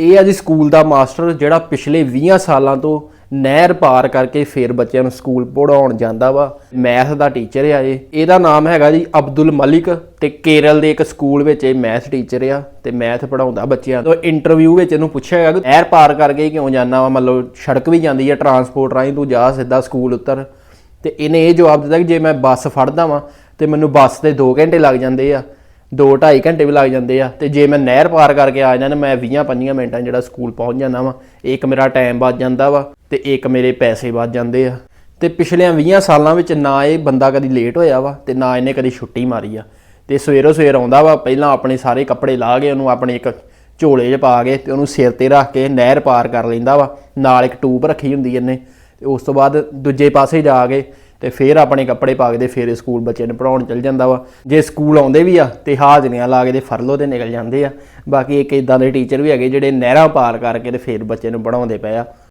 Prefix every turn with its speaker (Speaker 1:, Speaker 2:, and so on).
Speaker 1: ਇਹ ਆ ਜੀ ਸਕੂਲ ਦਾ ਮਾਸਟਰ ਜਿਹੜਾ ਪਿਛਲੇ 20 ਸਾਲਾਂ ਤੋਂ ਨਹਿਰ ਪਾਰ ਕਰਕੇ ਫੇਰ ਬੱਚਿਆਂ ਨੂੰ ਸਕੂਲ ਪੜਾਉਣ ਜਾਂਦਾ ਵਾ। ਮੈਥ ਦਾ ਟੀਚਰ ਆ ਇਹ। ਇਹਦਾ ਨਾਮ ਹੈਗਾ ਜੀ ਅਬਦੁਲ ਮਲਿਕ ਤੇ ਕੇਰਲ ਦੇ ਇੱਕ ਸਕੂਲ ਵਿੱਚ ਇਹ ਮੈਥ ਟੀਚਰ ਆ ਤੇ ਮੈਥ ਪੜਾਉਂਦਾ ਬੱਚਿਆਂ ਤੋਂ। ਇੰਟਰਵਿਊ ਵਿੱਚ ਇਹਨੂੰ ਪੁੱਛਿਆ ਹੈਗਾ ਕਿ ਨਹਿਰ ਪਾਰ ਕਰਕੇ ਕਿਉਂ ਜਾਂਦਾ ਵਾ? ਮਤਲਬ ਸੜਕ ਵੀ ਜਾਂਦੀ ਆ ਟਰਾਂਸਪੋਰਟ ਰਾਹੀਂ, ਤੂੰ ਜਾ ਸਿੱਧਾ ਸਕੂਲ ਉੱਤਰ। ਤੇ ਇਹਨੇ ਇਹ ਜਵਾਬ ਦਿੱਤਾ ਕਿ ਜੇ ਮੈਂ ਬੱਸ ਫੜਦਾ ਵਾਂ ਤੇ ਮੈਨੂੰ ਬੱਸ ਤੇ 2 ਘੰਟੇ ਲੱਗ ਜਾਂਦੇ ਆ। 2.5 ਘੰਟੇ ਵੀ ਲੱਗ ਜਾਂਦੇ ਆ। ਤੇ ਜੇ ਮੈਂ ਨਹਿਰ ਪਾਰ ਕਰਕੇ ਆ ਜਾਂਦਾ ਮੈਂ 20-25 ਮਿੰਟਾਂ ਜਿਹੜਾ ਸਕੂਲ ਪਹੁੰਚ ਜਾਂਦਾ ਵਾ, ਇੱਕ ਮੇਰਾ ਟਾਈਮ ਬਚ ਜਾਂਦਾ ਵਾ ਤੇ ਇੱਕ ਮੇਰੇ ਪੈਸੇ ਬਚ ਜਾਂਦੇ ਆ। ਤੇ ਪਿਛਲੇ 20 ਸਾਲਾਂ ਵਿੱਚ ਨਾ ਇਹ ਬੰਦਾ ਕਦੀ ਲੇਟ ਹੋਇਆ ਵਾ ਤੇ ਨਾ ਇਹਨੇ ਕਦੀ ਛੁੱਟੀ ਮਾਰੀ ਆ। ਤੇ ਸਵੇਰੋ ਸਵੇਰ ਆਉਂਦਾ ਵਾ, ਪਹਿਲਾਂ ਆਪਣੇ ਸਾਰੇ ਕੱਪੜੇ ਲਾ ਕੇ ਉਹਨੂੰ ਆਪਣੇ ਇੱਕ ਝੋਲੇ 'ਚ ਪਾ ਕੇ ਤੇ ਉਹਨੂੰ ਸਿਰ ਤੇ ਰੱਖ ਕੇ ਨਹਿਰ ਪਾਰ ਕਰ ਲੈਂਦਾ ਵਾ। ਨਾਲ ਇੱਕ ਟੂਬ ਰੱਖੀ ਹੁੰਦੀ ਇਹਨੇ। ਤੇ ਉਸ ਤੋਂ ਬਾਅਦ ਦੂਜੇ ਪਾਸੇ ਜਾ ਕੇ ਤੇ ਫਿਰ ਆਪਣੇ ਕੱਪੜੇ ਪਾ ਕੇ ਤੇ ਫਿਰ ਸਕੂਲ ਬੱਚੇ ਨੂੰ ਪੜਾਉਣ ਚਲ ਜਾਂਦਾ ਵਾ। ਜੇ ਸਕੂਲ ਆਉਂਦੇ ਵੀ ਆ ਤੇ ਹਾਜ਼ਰੀਆਂ ਲਾ ਕੇ ਦੇ ਫਰਲੋ ਤੇ ਨਿਕਲ ਜਾਂਦੇ ਆ। ਬਾਕੀ ਇੱਕ ਇਦਾਂ ਦੇ ਟੀਚਰ ਵੀ ਹੈਗੇ ਜਿਹੜੇ ਨਹਿਰਾਂ ਪਾਰ ਕਰਕੇ ਤੇ ਫਿਰ ਬੱਚੇ ਨੂੰ ਪੜਾਉਂਦੇ ਪਏ ਆ।